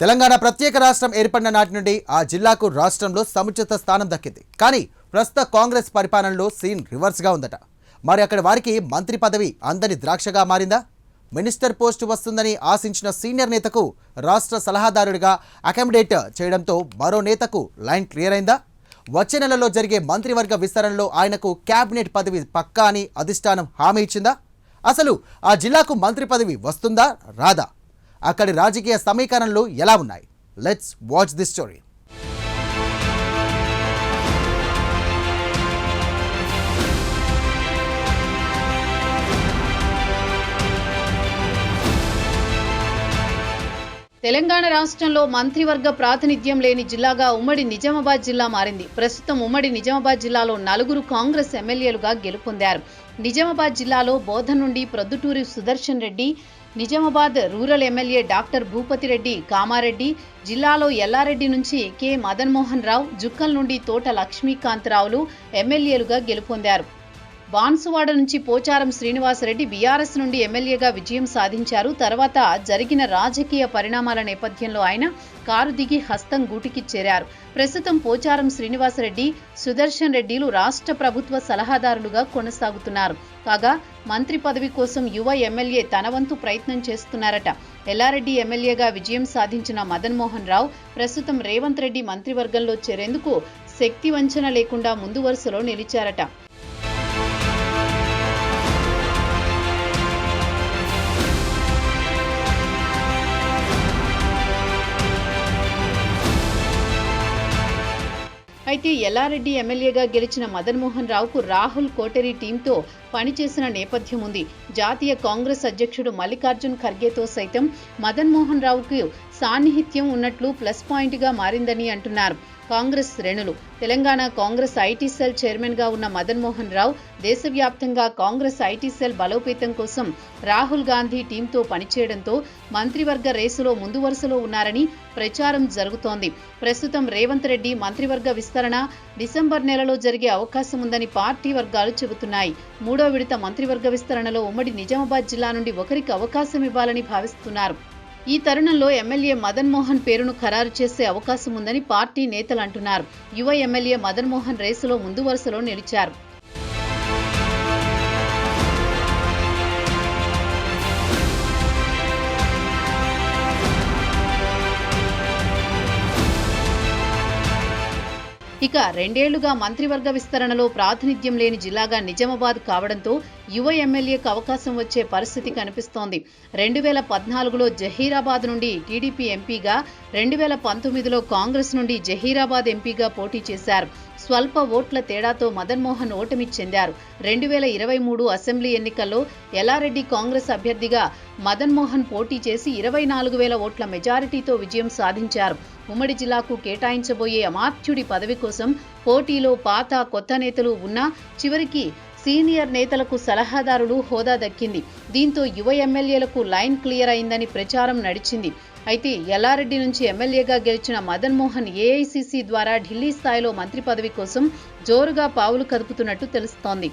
తెలంగాణ ప్రత్యేక రాష్ట్రం ఏర్పడిన నాటి నుండి ఆ జిల్లాకు రాష్ట్రంలో సముచిత స్థానం దక్కింది. కానీ ప్రస్తుత కాంగ్రెస్ పరిపాలనలో సీన్ రివర్స్గా ఉందట. మరి అక్కడ వారికి మంత్రి పదవి అందని ద్రాక్షగా మారిందా? మినిస్టర్ పోస్టు వస్తుందని ఆశించిన సీనియర్ నేతకు రాష్ట్ర సలహాదారుడిగా అకామిడేట్ చేయడంతో మరో నేతకు లైన్ క్లియర్ అయిందా? వచ్చే నెలలో జరిగే మంత్రివర్గ విస్తరణలో ఆయనకు క్యాబినెట్ పదవి పక్కా అని అధిష్టానం హామీ ఇచ్చిందా? అసలు ఆ జిల్లాకు మంత్రి పదవి వస్తుందా? రాదా? అక్కడి రాజకీయ సమీకరణలు ఎలా ఉన్నాయి? Let's watch this story Telangana రాష్ట్రంలో మంత్రివర్గ ప్రాతినిధ్యం లేని జిల్లాగా ఉమ్మడి నిజామాబాద్ జిల్లా మారింది. ప్రస్తుతం ఉమ్మడి నిజామాబాద్ జిల్లాలో నలుగురు కాంగ్రెస్ ఎమ్మెల్యేలుగా గెలుపొందారు. నిజామాబాద్ జిల్లాలో బోధ నుండి Podduturi Sudarshan Reddy Nizamabad rural MLA doctor Bhupathireddy Kamareddy జిల్లాలో ఎల్లారెడ్డి నుంచి కె. మదన్ మోహన్ రావు జుక్కల్ నుండి తోట లక్ష్మీకాంతరావులు ఎమ్మెల్యేలుగా గెలుపొందారు. బాన్సువాడ నుంచి పోచారం శ్రీనివాసరెడ్డి బీఆర్ఎస్ నుండి ఎమ్మెల్యేగా విజయం సాధించారు. తర్వాత జరిగిన రాజకీయ పరిణామాల నేపథ్యంలో ఆయన కారు దిగి హస్తం గూటికి చేరారు. ప్రస్తుతం పోచారం శ్రీనివాసరెడ్డి సుదర్శన్ రెడ్డిలు రాష్ట్ర ప్రభుత్వ సలహాదారులుగా కొనసాగుతున్నారు. కాగా మంత్రి పదవి కోసం యువ ఎమ్మెల్యే తన వంతు ప్రయత్నం చేస్తున్నారట. ఎల్లారెడ్డి ఎమ్మెల్యేగా విజయం సాధించిన మదన్ మోహన్ రావు ప్రస్తుతం రేవంత్ రెడ్డి మంత్రివర్గంలో చేరేందుకు శక్తి వంచన లేకుండా ముందు వరుసలో నిలిచారట. అయితే ఎల్లారెడ్డి ఎమ్మెల్యేగా గెలిచిన మదన్మోహన్ రావుకు రాహుల్ కోటరీ టీంతో పనిచేసిన నేపథ్యం ఉంది. జాతీయ కాంగ్రెస్ అధ్యక్షుడు మల్లికార్జున్ ఖర్గేతో సైతం మదన్ మోహన్ రావుకు సాన్నిహిత్యం ఉన్నట్లు ప్లస్ పాయింట్గా మారిందని అంటున్నారు కాంగ్రెస్ శ్రేణులు. తెలంగాణ కాంగ్రెస్ ఐటీ సెల్ చైర్మన్గా ఉన్న మదన్ మోహన్ రావు దేశవ్యాప్తంగా కాంగ్రెస్ ఐటీ సెల్ బలోపేతం కోసం రాహుల్ గాంధీ టీంతో పనిచేయడంతో మంత్రివర్గ రేసులో ముందు వరుసలో ఉన్నారని ప్రచారం జరుగుతోంది. ప్రస్తుతం రేవంత్ రెడ్డి మంత్రివర్గ విస్తరణ డిసెంబర్ నెలలో జరిగే అవకాశం ఉందని పార్టీ వర్గాలు చెబుతున్నాయి. మూడో విడత మంత్రివర్గ విస్తరణలో ఉమ్మడి నిజామాబాద్ జిల్లా నుండి ఒకరికి అవకాశం ఇవ్వాలని భావిస్తున్నారు. ఈ తరుణంలో ఎమ్మెల్యే మదన్ మోహన్ పేరును ఖరారు చేసే అవకాశం ఉందని పార్టీ నేతలు అంటున్నారు. యువ ఎమ్మెల్యే మదన్ మోహన్ రేసులో ముందు వరుసలో నిలిచారు. ఇక రెండేళ్ళుగా మంత్రివర్గ విస్తరణలో ప్రాతినిధ్యం లేని జిల్లాగా నిజామాబాద్ కావడంతో యువ ఎమ్మెల్యేకు అవకాశం వచ్చే పరిస్థితి కనిపిస్తోంది. రెండు వేల పద్నాలుగులో జహీరాబాద్ నుండి టీడీపీ ఎంపీగా రెండు వేల పంతొమ్మిదిలో కాంగ్రెస్ నుండి జహీరాబాద్ ఎంపీగా పోటీ చేశారు. స్వల్ప ఓట్ల తేడాతో మదన్మోహన్ ఓటమి చెందారు. రెండు వేల ఇరవై మూడు అసెంబ్లీ ఎన్నికల్లో ఎల్లారెడ్డి కాంగ్రెస్ అభ్యర్థిగా మదన్మోహన్ పోటీ చేసి ఇరవై నాలుగు వేల ఓట్ల మెజారిటీతో విజయం సాధించారు. ఉమ్మడి జిల్లాకు కేటాయించబోయే అమాత్యుడి పదవి కోసం పోటీలో పాత కొత్త నేతలు ఉన్నా చివరికి సీనియర్ నేతలకు సలహాదారుడు హోదా దక్కింది. దీంతో యువ ఎమ్మెల్యేలకు లైన్ క్లియర్ అయిందని ప్రచారం నడిచింది. అయితే ఎల్లారెడ్డి నుంచి ఎమ్మెల్యేగా గెలిచిన మదన్ మోహన్ ఏఐసీసీ ద్వారా ఢిల్లీ స్థాయిలో మంత్రి పదవి కోసం జోరుగా పావులు కదుపుతున్నట్టు తెలుస్తోంది.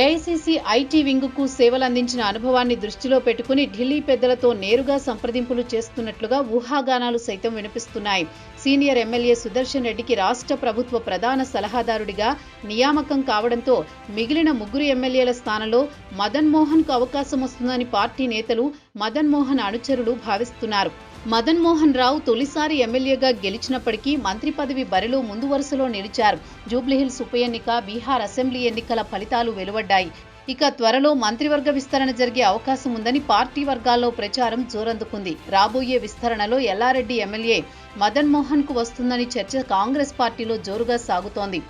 ఏఐసీసీ ఐటీ వింగ్కు సేవలందించిన అనుభవాన్ని దృష్టిలో పెట్టుకుని ఢిల్లీ పెద్దలతో నేరుగా సంప్రదింపులు చేస్తున్నట్లుగా ఊహాగానాలు సైతం వినిపిస్తున్నాయి. సీనియర్ ఎమ్మెల్యే సుదర్శన్ రెడ్డికి రాష్ట్ర ప్రభుత్వ ప్రధాన సలహాదారుడిగా నియామకం కావడంతో మిగిలిన ముగ్గురు ఎమ్మెల్యేల స్థానంలో మదన్ మోహన్కు అవకాశం వస్తుందని పార్టీ నేతలు మదన్ మోహన్ అనుచరులు భావిస్తున్నారు. మదన్ మోహన్ రావు తొలిసారి ఎమ్మెల్యేగా గెలిచినప్పటికీ మంత్రి పదవి బరిలో ముందు వరుసలో నిలిచారు. జూబ్లీహిల్స్ ఉప ఎన్నిక బీహార్ అసెంబ్లీ ఎన్నికల ఫలితాలు వెలువడ్డాయి. ఇక త్వరలో మంత్రివర్గ విస్తరణ జరిగే అవకాశం ఉందని పార్టీ వర్గాల్లో ప్రచారం జోరందుకుంది. రాబోయే విస్తరణలో ఎల్లారెడ్డి ఎమ్మెల్యే మదన్ మోహన్కు వస్తుందని చర్చ కాంగ్రెస్ పార్టీలో జోరుగా సాగుతోంది.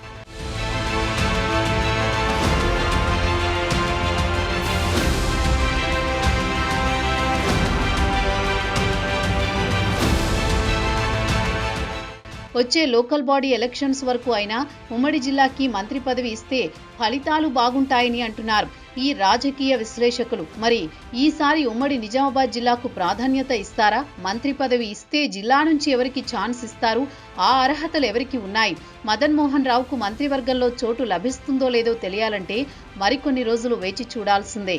వచ్చే లోకల్ బాడీ ఎలక్షన్స్ వరకు అయినా ఉమ్మడి జిల్లాకి మంత్రి పదవి ఇస్తే ఫలితాలు బాగుంటాయని అంటున్నారు. ఈ రాజకీయ విశ్లేషకులు. మరి ఈసారి ఉమ్మడి నిజామాబాద్ జిల్లాకు ప్రాధాన్యత ఇస్తారా? మంత్రి పదవి ఇస్తే జిల్లా నుంచి ఎవరికి ఛాన్స్ ఇస్తారు? ఆ అర్హతలు ఎవరికి ఉన్నాయి? మదన్ మోహన్ రావుకు మంత్రివర్గంలో చోటు లభిస్తుందో లేదో తెలియాలంటే మరికొన్ని రోజులు వేచి చూడాల్సిందే.